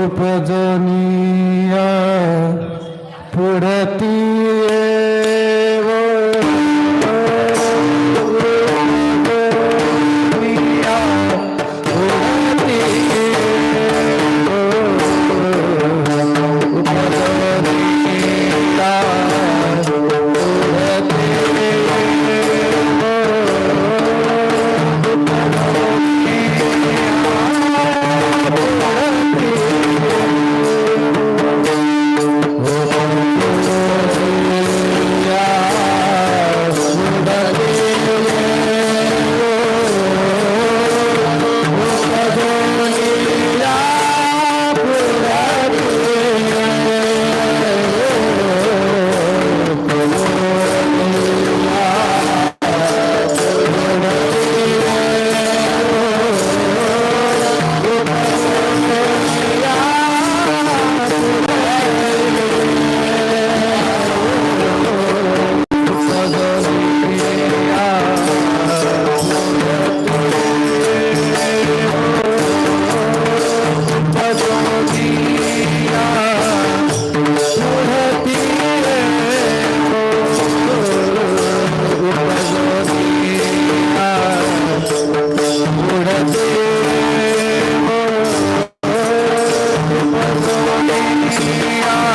उपजनिया पुढती Yeah.